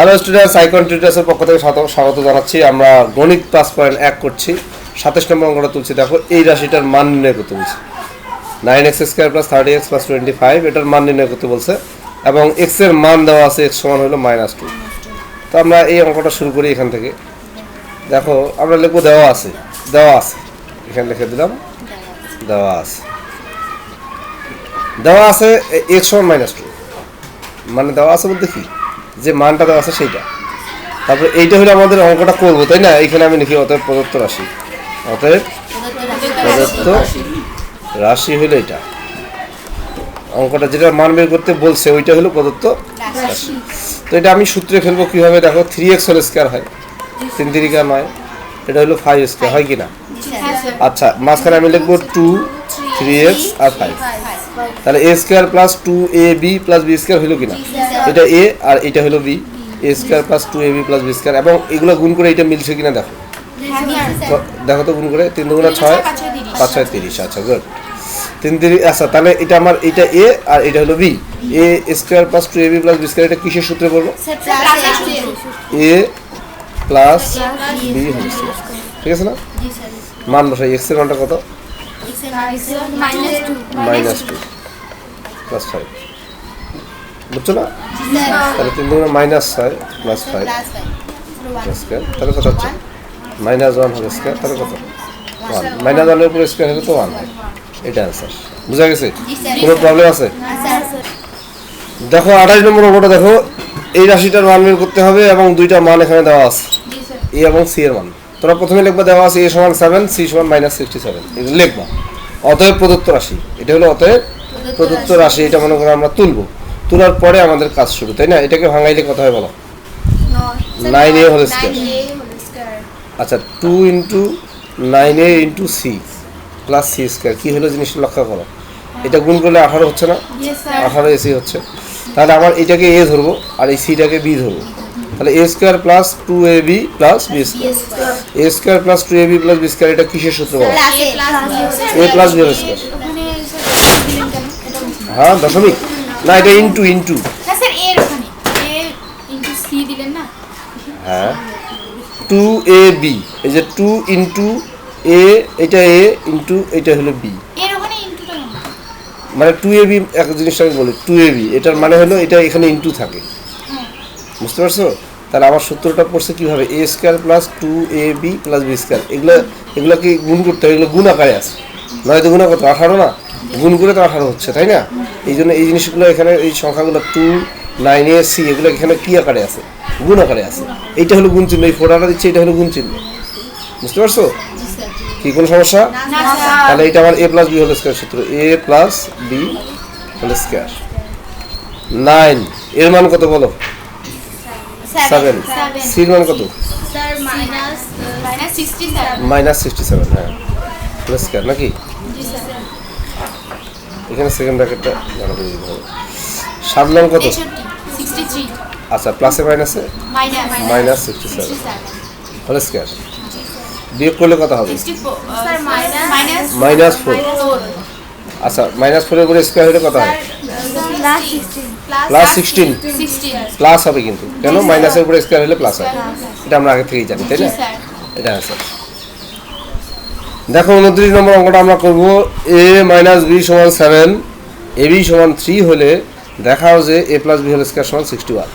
Hello student সাইকন টিউটার্সের পক্ষ থেকে স্বাগত- জানাচ্ছি। আমরা গণিত পাস পয়েন্ট এক করছি। সাতাশ নম্বর অঙ্কটা তুলছি। দেখো, এই রাশিটার মান নির্ণয় করতে বলছে। Nine X square plus thirty X plus twenty five এটার মান নির্ণয় করতে বলছে। এবং এক্সের মান দেওয়া আছে এক্স সমান হলো মাইনাস টু তো আমরা এই অঙ্কটা শুরু করি এখান থেকে। দেখো, আমরা লিখব দেওয়া আছে। দেওয়া আছে। এখানে লিখে দিলাম। দেওয়া আছে। দেওয়া আছে এক্স সমান মাইনাস টু মানে দেওয়া আছে বলতে কি? যে মানটা দেওয়া আছে সেইটা। তারপরে এইটা হলো আমাদের অঙ্কটা করব, তাই না? এখানে আমি লিখি অতএব প্রদত্ত রাশি। অতএব প্রদত্ত রাশি হলো এটা। অঙ্কটা যেটা মান বের করতে বলছে, ওইটা হলো প্রদত্ত রাশি। তো এটা আমি সূত্রে ফেলব কীভাবে? দেখো থ্রি এক্স হোল স্কোয়ার হয়। তিন তিরিকা নয়। এটা হলো ফাইভ স্কোয়ার হয় কি না? আচ্ছা মাঝখানে আমি লিখব টু থ্রি এক্স আর ফাইভ তাহলে A square plus two A B plus B square হলো কিনা এটা এ আর এটা হলো B A square plus two A B plus B square এবং এগুলো গুণ করে এটা মিলছে কিনা দেখো। দেখো তো গুণ করে তিন দুগুণা ছয় পাঁচ ছয় তিরিশ। আচ্ছা গুড তিন তিরিশ আচ্ছা তাহলে এটা আমার এটা এ আর এটা হলো B A square plus two A B plus B square এটা কিসের সূত্রে বলব? এ প্লাস বি হোল ঠিক আছে না? মান বসাই এক্সের মানটা কত? মাইনাস টু প্লাস ফাইভ বুঝছ না? তাহলে তিন দুগুণা মাইনাস ছয় প্লাস ফাইভ স্কোয়ার তাহলে কত হচ্ছে? মাইনাস ওয়ান হবে স্কোয়ার তাহলে কত? ওয়ান মাইনাস ওয়ানের উপর স্কোয়ার হলে তো ওয়ান হয় এটা অ্যান্সার বুঝা গেছে? কোনো প্রবলেম আছে? দেখো আঠাশ নম্বর অঙ্কটা দেখো। এই রাশিটার মান বের করতে হবে এবং দুইটা মান এখানে দেওয়া আছে। এ এবং সি এর মান। তোরা প্রথমে লিখবা দেওয়া আছে এ সমান সেভেন সি সমান মাইনাস সিক্সটি সেভেন এটা লিখবা। অতএব প্রদত্ত রাশি। এটা হলো অতএব প্রদত্ত রাশি। এটা মনে করো আমরা তুলবো। তোলার পরে আমাদের কাজ শুরু তাই না? এটাকে ভাঙাইলে কথা হয় বলো। নাইন এ হোল স্কোয়ার আচ্ছা two into nine A into C plus C square কী হলো জিনিসটা লক্ষ্য করো। এটা গুণ করলে আঠারো হচ্ছে না? আঠারো এসি হচ্ছে। তাহলে আমার এটাকে এ ধরবো আর এই সিটাকে বি ধরবো। তাহলে A square plus two A B plus B square A square plus two A B plus B square এটা কিসের সূত্র বলো? এ প্লাস বি স্কোয়ার হ্যাঁ দশমিক। না এটা ইন্টু ইন্টু হ্যাঁ। টু এ বি এই যে টু ইন্টু এ এটা এ ইন্টু এটা হলো বি এর ওখানে ইনটুটা মানে টু এ বি এক জিনিসটা আমি বলি টু এ বি এটার মানে হলো এটা এখানে ইনটু থাকে। বুঝতে পারছ? তাহলে আমার সূত্রটা পড়ছে কীভাবে? A square plus two A B plus B square এগুলো এগুলোকে গুণ করতে হবে এগুলো গুণ আকারে আছে। নয়তো গুণ কত আঠারো না? গুণ করে তো আঠারো হচ্ছে তাই না? এই জন্য এই জিনিসগুলো এখানে এই সংখ্যাগুলো টু নাইন এ সি এগুলো এখানে কী আকারে আছে? গুণ আকারে আছে। এইটা হলো গুণ চিহ্ন এই ফোটাটা দিচ্ছে এটা হলো গুণ চিহ্ন। বুঝতে পারছ? কি কোনো সমস্যা? তাহলে এটা আমার A plus B whole square সূত্র। A plus B whole square nine এর মান কত বলো? সেভেন সির মান কত? মাইনাস সিক্সটি সেভেন হ্যাঁ। হোল স্কোয়ার নাকি? এখানে সেকেন্ড ব্র্যাকেটটা জানা করে দিতে হবে সাত কত? আচ্ছা প্লাসে মাইনাসে minus sixty seven whole square বিয়োগ করলে কত হবে? মাইনাস ফোর আচ্ছা মাইনাস ফোরের উপরে স্কোয়ার হলে কত হবে প্লাস সিক্সটিন প্লাস হবে কিন্তু। কেন? মাইনাসের উপরে স্কোয়ার হলে প্লাস হবে। এটা আমরা আগে থেকেই জানি তাই না? এটা আছে দেখো উনত্রিশ নম্বর অঙ্কটা আমরা করব এ মাইনাস বি সমান সেভেন এ বি সমান থ্রি হলে দেখাও যে A plus B whole square সমান সিক্সটি ওয়ান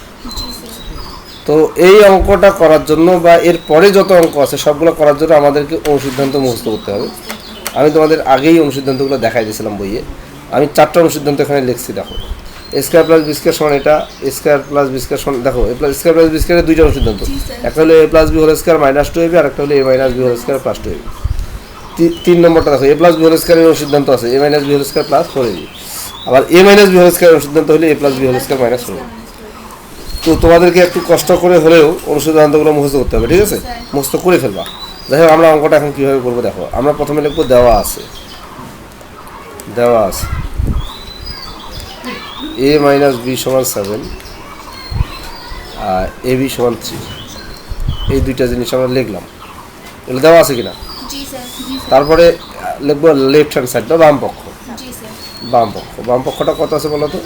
তো এই অঙ্কটা করার জন্য বা এর পরে যত অঙ্ক আছে সবগুলো করার জন্য আমাদেরকে অনুসিদ্ধান্ত মুখস্থ করতে হবে। আমি তোমাদের আগেই অনুসিদ্ধান্তগুলো দেখাই দিয়েছিলাম বইয়ে। আমি চারটা অনুসিদ্ধান্ত এখানে লিখছি দেখো। স্কোয়ার প্লাস বিস্কার সমান এটা স্কোয়ার প্লাস বিস্কার সমান দেখো এ প্লাস স্কোয়ার প্লাস বিস্কারের দুইটা অনুসিদ্ধান্ত। একটা হলো A plus B whole square minus two AB আর একটা হলো A minus B whole square plus two AB তিন নম্বরটা দেখো এ প্লাস বি হোল স্কোয়ারের অনুসিদ্ধান্ত আছে A minus B whole square plus four AB আবার এ মাইনাস বি হোল স্কোয়ারের অনুসিদ্ধান্ত হলে A plus B whole square minus four তো তোমাদেরকে একটু কষ্ট করে হলেও অনুসিদ্ধান্তগুলো মুখস্থ করতে হবে, ঠিক আছে? মুখস্থ করে ফেলবা। যাই হোক, আমরা অঙ্কটা এখন কীভাবে করব দেখো, আমরা প্রথমে লিখব দেওয়া আছে। দেওয়া আছে। এ মাইনাস বি সমান সেভেন আর এ বি সমান থ্রি এই দুইটা জিনিস আমরা লিখলাম। এগুলো দেওয়া আছে কিনা? তারপরে লিখব লেফট হ্যান্ড সাইড বা বাম পক্ষ। বাম পক্ষ। বাম পক্ষটা কত আছে বলো তো?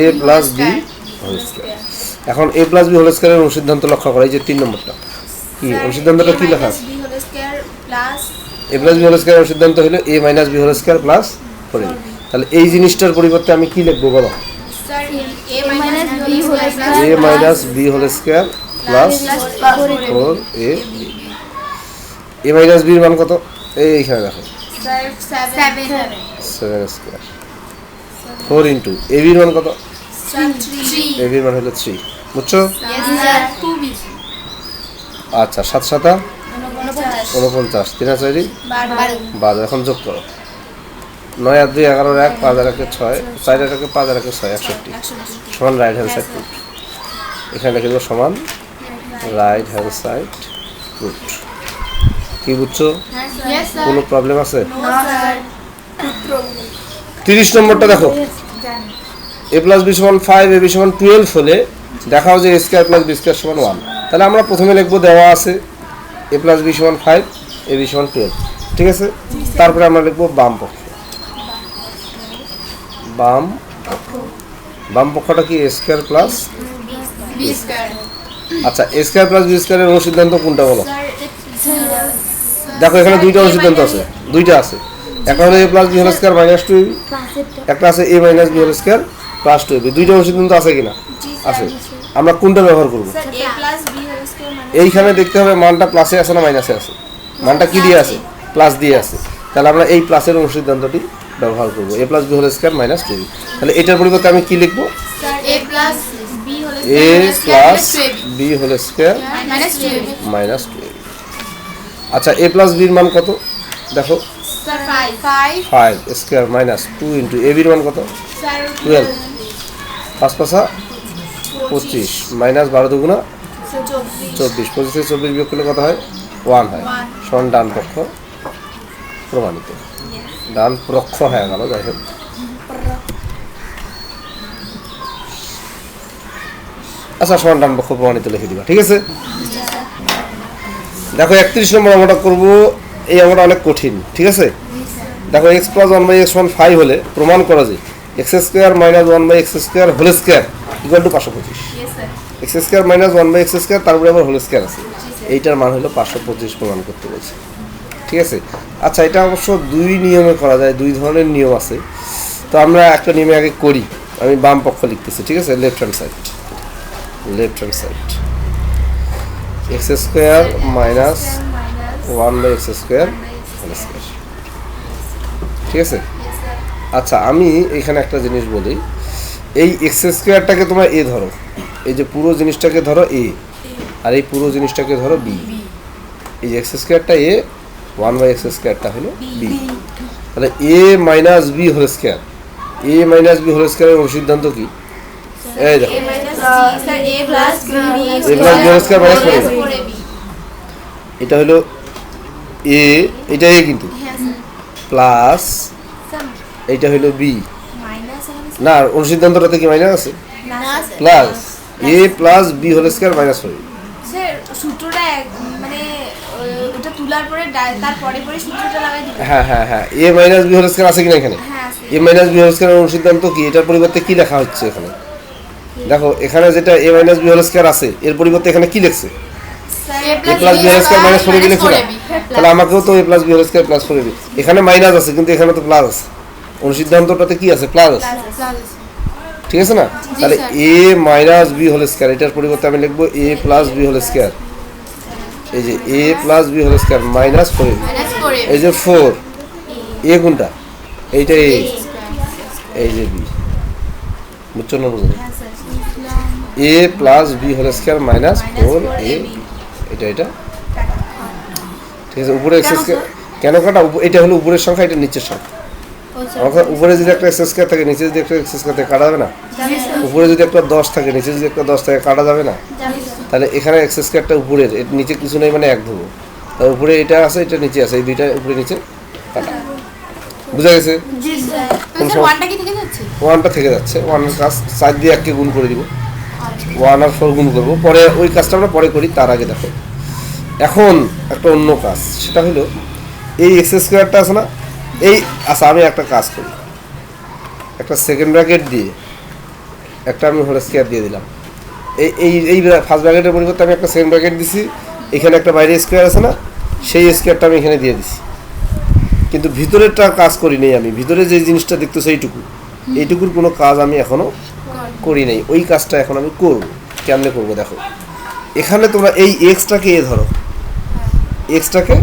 A plus B whole square এখন এ প্লাস বি হোল স্কোয়ারের অনুসিদ্ধান্ত লক্ষ্য করা এই যে তিন নম্বরটা। কি? অনুসিদ্ধান্তটা কি লেখা আছে? B whole square plus A plus B whole স্কোয়ারের সিদ্ধান্ত হলো A minus B whole square plus four তাহলে এই জিনিসটার পরিবর্তে আমি কি লিখব বলো? Sir A minus B whole square plus four A A minus বির মান কত? এই এইখানে দেখো। Seven square four into A বির মান কত? এ বির মান হলো থ্রি বুঝছ? ইয়েস স্যার 2 বি আচ্ছা সাত সাতা? উনপঞ্চাশ। তিন চারি? বারো। এখন যোগ করো। নয় আর দুই, এগারো এক, পাঁচ আর একে ছয়। চার আর একে পাঁচ আর একে ছয়, একষট্টি। সমান রাইট হ্যান্ড সাইড এখানে দেবো সমান রাইট হ্যান্ড সাইড গুড কি বুঝছ? কোনো প্রবলেম আছে? তিরিশ নম্বরটা দেখো। এ প্লাস বি সমান ফাইভ এ বি সমান টুয়েলভ হলে দেখাও যে A square plus B square সমান ওয়ান তাহলে আমরা প্রথমে লিখব দেওয়া আছে এ প্লাস বি সমান ফাইভ এ বি সমান টুয়েলভ ঠিক আছে? তারপরে আমরা লিখব বাম পক্ষ। বাম বাম পক্ষটা কি এ স্কোয়ার প্লাস আচ্ছা স্কোয়ার প্লাস বি স্কোয়ারের অনুসিদ্ধান্ত কোনটা বলো? দেখো এখানে দুইটা অনুসিদ্ধান্ত আছে দুইটা আছে। একটা হলো A plus B whole square minus two একটা আছে A minus B whole square plus two AB দুইটা অনুসিদ্ধান্ত আছে কিনা? আছে। আমরা কোনটা ব্যবহার করব? বি এইখানে দেখতে হবে মানটা প্লাসে আছে না মাইনাসে আছে। মানটা কি দিয়ে আছে? প্লাস দিয়ে আছে। তাহলে আমরা এই প্লাসের অনুসিদ্ধান্তটি ব্যবহার করব। A plus B whole square minus two তাহলে এটার পরিবর্তে আমি কি লিখব? A plus B A plus B whole square minus 2 minus two আচ্ছা এ প্লাস বির মান কত? দেখো। 5 5 five square minus two into A বির মান কত? টুয়েলভ পাঁচ পাঁচা পঁচিশ মাইনাস বারো দুগুণা 24 চব্বিশ। পঁচিশ থেকে চব্বিশ বিয়োগ করলে কত হয়? ওয়ান হয়। সমান ডান পক্ষ প্রমাণিত। ডান পক্ষ হয়ে গেল যাই হোক। আচ্ছা সমান ডান পক্ষ প্রমাণিত লিখে দিবা ঠিক আছে? দেখো একত্রিশ নম্বর অঙ্কটা করব। এই অঙ্কটা অনেক কঠিন ঠিক আছে? দেখো X plus one by X one five হলে প্রমাণ করা যায়। X square minus one by X square whole square equal to পাঁচশো পঁচিশ। X square minus one by X square তারপরে আবার হোল স্কোয়ার আছে। এইটার মান হলো পাঁচশো পঁচিশ প্রমাণ করতে বলছে। ঠিক আছে? আচ্ছা এটা অবশ্য দুই নিয়মে করা যায় দুই ধরনের নিয়ম আছে। তো আমরা একটা নিয়মে আগে করি। আমি বাম পক্ষ লিখতেছি ঠিক আছে? Left hand side left hand side X square minus one by X square whole square ঠিক আছে? আচ্ছা আমি এখানে একটা জিনিস বলি। এই এক্স স্কোয়ারটাকে তোমরা এ ধরো। এই যে পুরো জিনিসটাকে ধরো এ আর এই পুরো জিনিসটাকে ধরো বি এই যে এক্স স্কোয়ারটা এ ওয়ান বাই এক্স স্কোয়ারটা হলো বি তাহলে A minus B whole square A minus B whole স্কোয়ারের সিদ্ধান্ত কি? এই দেখো। A minus sir A plus B A plus B. Whole square minus four AB। 4ab এটা হলো এ এটা এ কিন্তু। হ্যাঁ স্যার। প্লাস এটা হলো বি মাইনাস না অনুসিদ্ধান্তটাতে কি মাইনাস আছে? Plus A plus B whole square minus হবে। স্যার সূত্রটা মানে ওটা তোলার পরে সূত্রটা লাগাই দিবেন হ্যাঁ হ্যাঁ হ্যাঁ। A minus B whole square আছে কিনা এখানে? হ্যাঁ আছে। A minus B whole square অনুসিদ্ধান্ত কি? এটার পরিবর্তে কি লেখা হচ্ছে এখানে? দেখো এখানে যেটা A minus B whole square আছে এর পরিবর্তে এখানে কি লিখছে? A plus B whole square minus four B লিখছে না তাহলে আমাকেও তো A plus B whole square plus four B এখানে মাইনাস আছে কিন্তু এখানে তো প্লাস আছে। অনুসিদ্ধান্তটাতে কি আছে? প্লাস আছে। ঠিক আছে না? তাহলে A minus B whole square এটার পরিবর্তে আমি লিখব A plus B whole square এই যে A plus B whole square minus four minus 4ab এই যে ফোর এ কোনটা? এইটা এ এই যে বি বুঝছ না বুঝলো A plus B whole square minus four A এটা এটা? ঠিক আছে উপরে এক্স স্কোয়ার কেন কাটা এটা হলো উপরের সংখ্যা এটা নিচের সংখ্যা। উপরে যদি একটা এক্স স্কোয়ার থাকে নিচে যদি একটা এক্স স্কোয়ার থাকে কাটা যাবে না? উপরে যদি একটা দশ থাকে নিচে যদি একটা দশ থাকে কাটা যাবে না? তাহলে এখানে এক্স স্কোয়ারটা উপরের নিচে কিছু নেই মানে এক ধরবো। তার উপরে এটা আছে এটা নিচে আছে এই দুইটা উপরে নিচে কাটা। বুঝা গেছে? ওয়ানটা থেকে যাচ্ছে? ওয়ানটা থেকে যাচ্ছে ওয়ানের কাজ চার দিয়ে এককে গুণ করে দিব। ওয়ান আর ফোর করব। পরে ওই কাজটা আমরা পরে করি, তার আগে দেখো। এখন একটা অন্য কাজ, সেটা হলো, এই এক্স স্কোয়ারটা আছে না, এই আচ্ছা আমি একটা কাজ করি। একটা সেকেন্ড ব্র্যাকেট দিয়ে, একটা আমি হোল স্কোয়ার দিয়ে দিলাম। এই এই এই ফার্স্ট ব্র্যাকেটের পরিবর্তে আমি একটা সেকেন্ড ব্র্যাকেট দিছি, এখানে একটা বাইরে স্কোয়ার আছে না, সেই স্কোয়ারটা আমি এখানে দিয়ে দিছি। কিন্তু ভিতরেরটা কাজ করি নাই আমি, ভিতরে যে জিনিসটা দেখতেছো এইটুকু। এইটুকুর কোনো কাজ আমি এখনও করি নাই ওই কাজটা এখন আমি করব। কেমনে করব দেখো। এখানে তোমরা এই এক্সটাকে এ ধরো। এক্সটাকে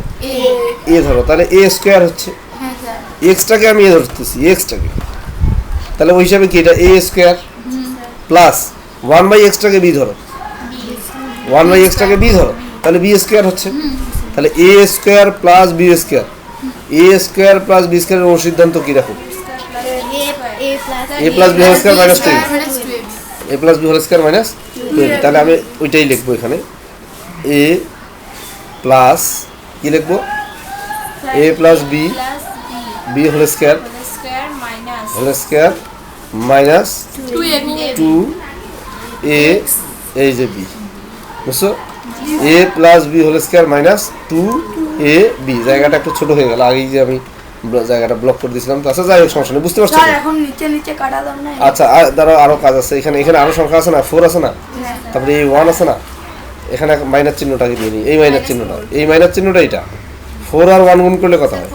এ ধরো তাহলে এ স্কোয়ার হচ্ছে। হ্যাঁ স্যার এক্সটাকে আমি এ ধরতেছি এক্সটাকে। তাহলে ওই হিসাবে কি এটা A square plus one by এক্সটাকে B ধরো। ওয়ান বাই এক্সটাকে বি ধরো তাহলে বি স্কোয়ার হচ্ছে। তাহলে A square plus B square. A square plus B স্কোয়ারের ওর সিদ্ধান্ত কি দেখো? A A plus B whole square A plus B whole square minus তাহলে আমি ওইটাই লিখব এখানে। এ প্লাস কি লিখব? A plus B B whole square whole square minus two A এই যে বি বুঝছ? A plus B whole square minus two A B জায়গাটা একটু ছোট হয়ে গেল। আগেই যে আমি জায়গাটা ব্লক করে দিয়েছিলাম। তো আচ্ছা যাই হোক সমস্যা নেই বুঝতে পারছ এখন নিচে নিচে কাটা দাও না। আচ্ছা আর ধরো আরও কাজ আছে এখানে এখানে আরও সংখ্যা আছে না? ফোর আছে না? তারপরে এই ওয়ান আছে না? এখানে মাইনাস চিহ্নটাকে দিয়ে নিই এই মাইনাস চিহ্নটা। এই মাইনাস চিহ্নটা এটা ফোর আর ওয়ান গুণ করলে কত হয়?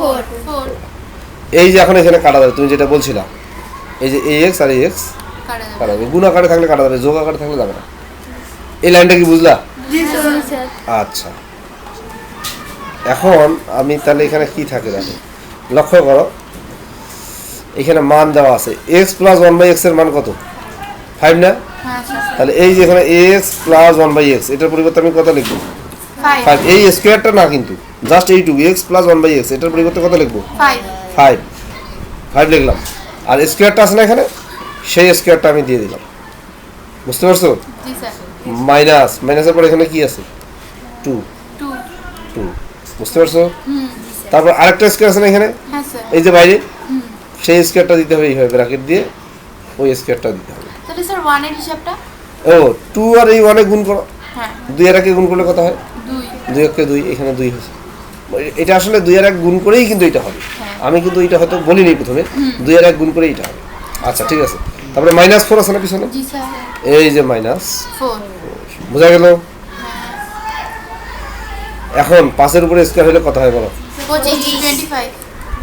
এই যে এখন এখানে কাটা যাবে তুমি যেটা বলছিলা। এই যে এ এক্স আর এ এক্স কাটা যাবে। গুণ আকারে থাকলে কাটা যাবে যোগ আকারে থাকলে যাবে না। এই লাইনটা কি বুঝলা? জি স্যার। আচ্ছা। এখন আমি তাহলে এখানে কি থাকে দেখো? লক্ষ্য করো। এখানে মান দেওয়া আছে। এক্স প্লাস ওয়ান বাই এক্সের মান কত? ফাইভ না? হ্যাঁ তাহলে এই যে এখানে X plus one by X এটার পরিবর্তে আমি কত লিখব? ফাইভ এই স্কোয়ারটা না কিন্তু জাস্ট এইটুকু X plus one by X এটার পরিবর্তে কত লিখব? ফাইভ ফাইভ লিখলাম। আর স্কোয়ারটা আছে না এখানে? সেই স্কোয়ারটা আমি দিয়ে দিলাম। বুঝতে পারছ? মাইনাস মাইনাসের পর এখানে কি আছে? টু টু বুঝতে পারছ? তারপর আরেকটা স্কোয়ার আছে না এখানে? হ্যাঁ এই যে বাইরে? সেই স্কোয়ারটা দিতে হবে এইভাবে ব্র্যাকেট দিয়ে। ওই স্কোয়ারটা দিতে হবে। তাহলে স্যার ওয়ানের হিসাবটা? ও টু আর এই ওয়ানে গুণ করো। হ্যাঁ। দুই আর একে গুণ করলে কত হয়? দুই। দুই একে দুই এখানে দুই হয়েছে। এটা আসলে দুই আর এক গুণ করেই কিন্তু এটা হবে। হ্যাঁ। আমি কিন্তু এটা হয়তো বলিনি প্রথমে। দুই আর এক গুণ করেই এটা হবে। আচ্ছা ঠিক আছে। তারপরে মাইনাস ফোর আছে না পিছনে? জি স্যার। এই যে মাইনাস বোঝা গেল? এখন পাঁচের উপরে স্কোয়ার হলে কত হয় বলো?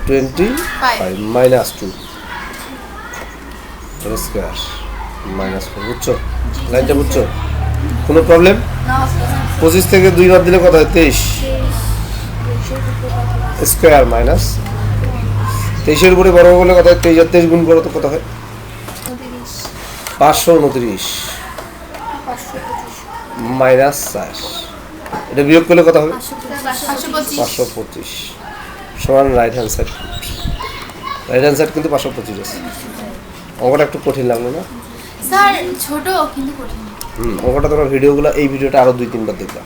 Twenty five. Minus two square minus four বুঝছ? লাইনটা বুঝছ? কোনো প্রবলেম পঁচিশ থেকে দুই বাদ দিলে কত হয়? তেইশ। স্কোয়ার মাইনাস তেইশের উপরে বড় বলে কত হয়? তেইশ আর তেইশ গুণ করো তো কত হয়? পাঁচশো উনত্রিশ। মাইনাস চার। এটা বিয়োগ করলে কত হবে? পাঁচশো পঁচিশ। সমান right hand side right hand side কিন্তু পাঁচশো পঁচিশ আছে। অঙ্কটা একটু কঠিন লাগল না? স্যার ছোট কিন্তু কঠিন। হুম অঙ্কটা তোমার ভিডিওগুলো এই ভিডিওটা আরও দুই তিনবার দেখবা।